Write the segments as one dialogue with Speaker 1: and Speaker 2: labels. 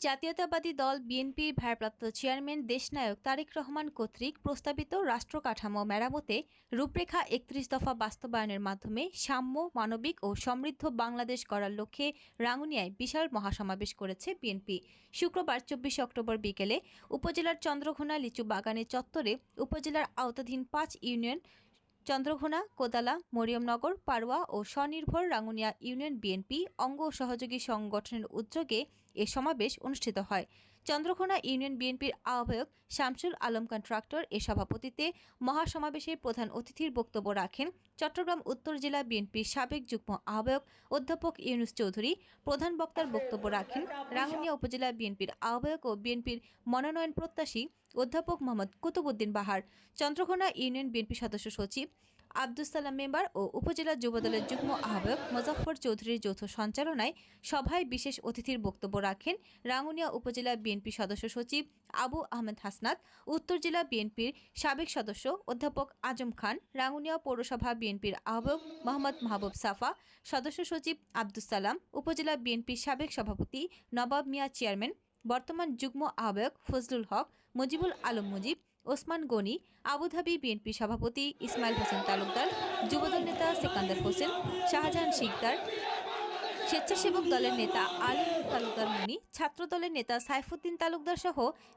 Speaker 1: জাতীয়তাবাদী দল বিএনপির ভারপ্রাপ্ত চেয়ারম্যান দেশনায়ক তারেক রহমান কর্তৃক প্রস্তাবিত রাষ্ট্র কাঠামো মেরামতে রূপরেখা একত্রিশ দফা বাস্তবায়নের মাধ্যমে সাম্য, মানবিক ও সমৃদ্ধ বাংলাদেশ গড়ার লক্ষ্যে রাঙ্গুনিয়ায় বিশাল মহাসমাবেশ করেছে বিএনপি। শুক্রবার চব্বিশে অক্টোবর বিকেলে উপজেলার চন্দ্রঘোনা লিচু বাগানের চত্বরে উপজেলার আওতাধীন পাঁচ ইউনিয়ন চন্দ্রঘোনা, কোদালা, মরিয়মনগর পারোয়া ও স্বনির্ভর রাঙ্গুনিয়া ইউনিয়ন বিএনপি অঙ্গ সহযোগী সংগঠনের উদ্যোগে এ সমাবেশ অনুষ্ঠিত হয়। চন্দ্রঘোনা ইউনিয়ন বিএনপির আহ্বায়ক শামসুল আলম কন্ট্রাক্টর এ সভাপতিতে মহাসমাবেশে প্রধান অতিথির বক্তব্য রাখেন চট্টগ্রাম উত্তর জেলা বিএনপির সাবেক যুগ্ম আহ্বায়ক অধ্যাপক ইউনুস চৌধুরী। প্রধান বক্তার বক্তব্য রাখেন রাঙ্গুনিয়া উপজেলা বিএনপির আহ্বায়ক ও বিএনপির মনোনয়ন প্রত্যাশী অধ্যাপক মোহাম্মদ কুতুবুদ্দিন বাহার চন্দ্রঘোনা ইউনিয়ন বিএনপি সদস্য সচিব আব্দুস সালাম মেম্বার ও উপজেলা যুবদলের যুগ্ম আহ্বায়ক মোজাফফর চৌধুরীর যৌথ সঞ্চালনায় সভায় বিশেষ অতিথির বক্তব্য রাখেন রাঙ্গুনিয়া উপজেলা বিএনপি সদস্য সচিব আবু আহমেদ হাসনাত, উত্তর জেলা বিএনপির সাবেক সদস্য অধ্যাপক আজম খান, রাঙ্গুনিয়া পৌরসভা বিএনপির আহ্বায়ক মোহাম্মদ মাহবুব সাফা, সদস্য সচিব আব্দুস সালাম, উপজেলা বিএনপির সাবেক সভাপতি নবাব মিয়া চেয়ারম্যান বর্তমান যুগ্ম আহ্বায়ক ফজলুল হক, মুজিবুল আলম মুজিব, ওসমান গনি আবুধাবি বিএনপি সভাপতি ইসমাইল হোসেন তালুকদার, যুবদল নেতা সেকান্দার হোসেন, শাহজাহান শিকদার স্বেচ্ছাসেবক দলের নেতা আলী তালুকদার মুনি ছাত্র দলের নেতা সাইফুদ্দিন তালুকদার সহ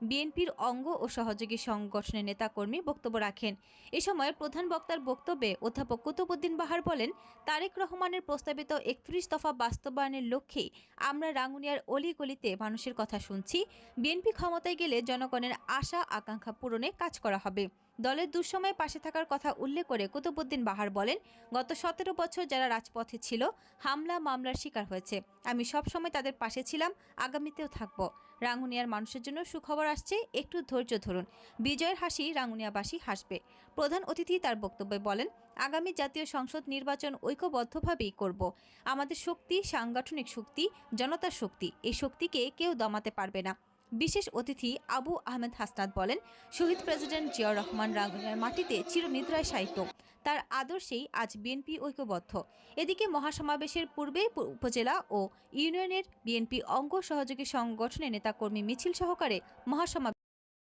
Speaker 1: বিএনপির অঙ্গ ও সহযোগী সংগঠনের নেতাকর্মী বক্তব্য রাখেন। এ সময় প্রধান বক্তার বক্তব্যে অধ্যাপক কুতুবুদ্দিন বাহার বলেন, তারেক রহমানের প্রস্তাবিত একত্রিশ দফা বাস্তবায়নের লক্ষ্যেই আমরা রাঙ্গুনিয়ার অলিগলিতে মানুষের কথা শুনছি। বিএনপি ক্ষমতায় গেলে জনগণের আশা আকাঙ্ক্ষা পূরণে কাজ করা হবে। দলের দুঃসময়ে পাশে থাকার কথা উল্লেখ করে কুতুবুদ্দিন বাহার বলেন, গত সতেরো বছর যারা রাজপথে ছিল, হামলা, মামলার শিকার হয়েছে। আমি সব সময় তাদের পাশে ছিলাম, আগামীতেও থাকব। রাঙ্গুনিয়ার মানুষের জন্য সুখবর আসছে, একটু ধৈর্য ধরুন। বিজয়ের হাসি রাঙ্গুনিয়াবাসী হাসবে। প্রধান অতিথি তার বক্তব্যে বলেন, আগামী জাতীয় সংসদ নির্বাচন ঐক্যবদ্ধভাবেই করব। আমাদের শক্তি, সাংগঠনিক শক্তি, জনতার শক্তি, এই শক্তিকে কেউ দমাতে পারবে না। বিশেষ অতিথি আবু আহমেদ হাসনাত বলেন, শহীদ প্রেসিডেন্ট জিয়াউর রহমান রাঙ্গুনিয়ার মাটিতে চিরনিদ্রায় সাহিত্য তার আদর্শেই আজ বিএনপি ঐক্যবদ্ধ। এদিকে মহাসমাবেশের পূর্বে উপজেলা ও ইউনিয়নের বিএনপি অঙ্গ সহযোগী সংগঠনের নেতাকর্মী মিছিল সহকারে মহাসমাবেশ